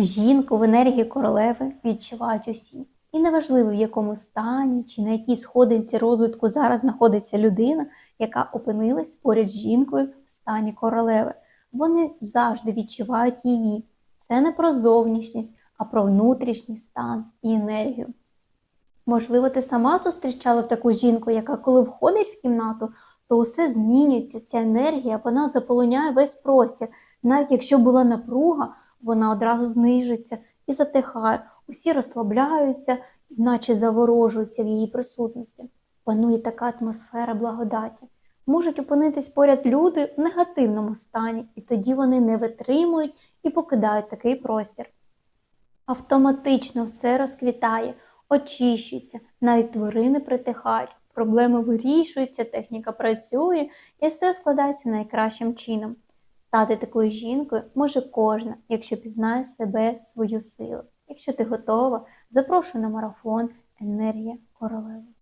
Жінку в енергії королеви відчувають усі. І неважливо, в якому стані чи на якій сходинці розвитку зараз знаходиться людина, яка опинилась поряд з жінкою в стані королеви. Вони завжди відчувають її. Це не про зовнішність, а про внутрішній стан і енергію. Можливо, ти сама зустрічала таку жінку, яка коли входить в кімнату, то усе змінюється. Ця енергія вона заполоняє весь простір. Навіть якщо була напруга, вона одразу знижується і затихає. Усі розслабляються, наче заворожуються в її присутності. Панує така атмосфера благодаті. Можуть опинитись поряд люди в негативному стані, і тоді вони не витримують і покидають такий простір. Автоматично все розквітає, очищується, навіть тварини притихають, проблеми вирішуються, техніка працює і все складається найкращим чином. Стати такою жінкою може кожна, якщо пізнає себе, свою силу. Якщо ти готова, запрошую на марафон Енергія королеви.